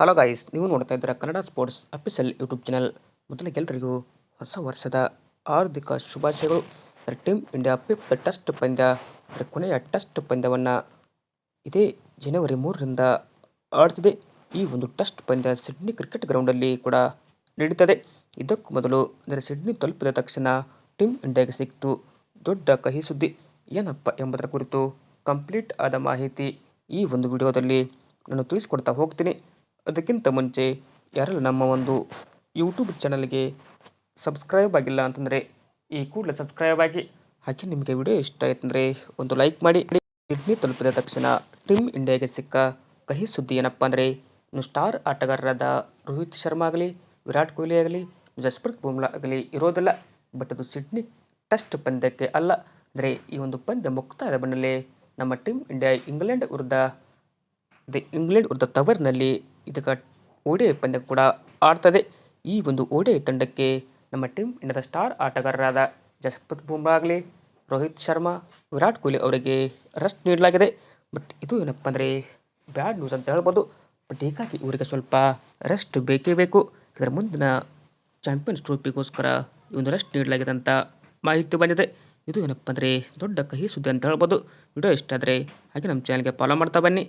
Hello guys ನೀವು ನೋಡ್ತಾ ಇದ್ದೀರಾ Kannada sports official YouTube channel ಮೊದಲಿಗೆ ಎಲ್ಲರಿಗೂ ಹೊಸ ವರ್ಷದ ಹಾರ್ದಿಕ ಶುಭಾಶಯಗಳು. ಟೀಮ್ ಇಂಡಿಯಾ ಫಿಫ್ತ್ ಟೆಸ್ಟ್ ಪಂದ್ಯ ಅದರ ಕೊನೆಯ ಟೆಸ್ಟ್ ಪಂದ್ಯವನ್ನು ಇದೇ ಜನವರಿ ಮೂರರಿಂದ ಆಡ್ತಿದೆ. ಈ ಒಂದು ಟೆಸ್ಟ್ ಪಂದ್ಯ ಸಿಡ್ನಿ ಕ್ರಿಕೆಟ್ ಗ್ರೌಂಡಲ್ಲಿ ಕೂಡ ನಡೀತದೆ. ಇದಕ್ಕೂ ಮೊದಲು ಅಂದರೆ ಸಿಡ್ನಿ ತಲುಪಿದ ತಕ್ಷಣ ಟೀಮ್ ಇಂಡಿಯಾಗೆ ಸಿಕ್ತು. ದೊಡ್ಡ ಕಹಿ ಸುದ್ದಿ. ಏನಪ್ಪ ಎಂಬುದರ ಕುರಿತು ಕಂಪ್ಲೀಟ್ ಆದ ಮಾಹಿತಿ ಈ ಒಂದು ವಿಡಿಯೋದಲ್ಲಿ ನಾನು ತಿಳಿಸ್ಕೊಡ್ತಾ ಹೋಗ್ತೀನಿ. ಅದಕ್ಕಿಂತ ಮುಂಚೆ ಯಾರೆಲ್ಲ ನಮ್ಮ ಒಂದು ಯೂಟ್ಯೂಬ್ ಚಾನಲ್ಗೆ ಸಬ್ಸ್ಕ್ರೈಬ್ ಆಗಿಲ್ಲ ಅಂತಂದರೆ ಈ ಕೂಡಲೇ ಸಬ್ಸ್ಕ್ರೈಬ್ ಆಗಿ ಹಾಗೆ ನಿಮಗೆ ವಿಡಿಯೋ ಇಷ್ಟ ಆಯ್ತಂದರೆ ಒಂದು ಲೈಕ್ ಮಾಡಿ. ಸಿಡ್ನಿ ತಲುಪಿದ ತಕ್ಷಣ ಟೀಮ್ ಇಂಡಿಯಾಗೆ ಸಿಕ್ಕ ಕಹಿ ಸುದ್ದಿ ಏನಪ್ಪ ಅಂದರೆ, ಇನ್ನು ಸ್ಟಾರ್ ಆಟಗಾರರಾದ ರೋಹಿತ್ ಶರ್ಮಾ ಆಗಲಿ, ವಿರಾಟ್ ಕೊಹ್ಲಿ ಆಗಲಿ, ಜಸ್ಪ್ರೀತ್ ಬುಮ್ರಾ ಆಗಲಿ ಇರೋದಿಲ್ಲ ಬಟ್ ಅದು ಸಿಡ್ನಿ ಟೆಸ್ಟ್ ಪಂದ್ಯಕ್ಕೆ ಅಲ್ಲ. ಅಂದರೆ ಈ ಒಂದು ಪಂದ್ಯ ಮುಕ್ತಾಯದ ಬೆನ್ನಲ್ಲೇ ನಮ್ಮ ಟೀಮ್ ಇಂಡಿಯಾ ಇಂಗ್ಲೆಂಡ್ ವಿರುದ್ಧ ದಿ ಇಂಗ್ಲೆಂಡ್ ವಿರುದ್ಧ ತವರ್ನಲ್ಲಿ ಇದಕ್ಕೆ ಓಡೆ ಪಂದ್ಯ ಕೂಡ ಆಡ್ತದೆ. ಈ ಒಂದು ಓಡೆ ತಂಡಕ್ಕೆ ನಮ್ಮ ಟೀಮ್ ಇಂಡಿಯಾದ ಸ್ಟಾರ್ ಆಟಗಾರರಾದ ಜಸ್ಪ್ರೀತ್ ಬುಮ್ರಾ ಆಗಲಿ ರೋಹಿತ್ ಶರ್ಮಾ, ವಿರಾಟ್ ಕೊಹ್ಲಿ ಅವರಿಗೆ ರೆಸ್ಟ್ ನೀಡಲಾಗಿದೆ. ಬಟ್ ಇದು ಏನಪ್ಪ ಅಂದರೆ ಬ್ಯಾಡ್ ನ್ಯೂಸ್ ಅಂತ ಹೇಳ್ಬೋದು. ಬಟ್ ಹೀಗಾಗಿ ಇವರಿಗೆ ಸ್ವಲ್ಪ ರೆಸ್ಟ್ ಬೇಕೇ ಬೇಕು. ಇದರ ಮುಂದಿನ ಚಾಂಪಿಯನ್ಸ್ ಟ್ರೋಫಿಗೋಸ್ಕರ ಈ ಒಂದು ರೆಸ್ಟ್ ನೀಡಲಾಗಿದೆ ಅಂತ ಮಾಹಿತಿ ಬಂದಿದೆ. ಇದು ಏನಪ್ಪ ಅಂದರೆ ದೊಡ್ಡ ಕಹಿ ಸುದ್ದಿ ಅಂತ ಹೇಳ್ಬೋದು. ವಿಡಿಯೋ ಇಷ್ಟ ಆದರೆ ಹಾಗೆ ನಮ್ಮ ಚಾನಲ್ಗೆ ಫಾಲೋ ಮಾಡ್ತಾ ಬನ್ನಿ.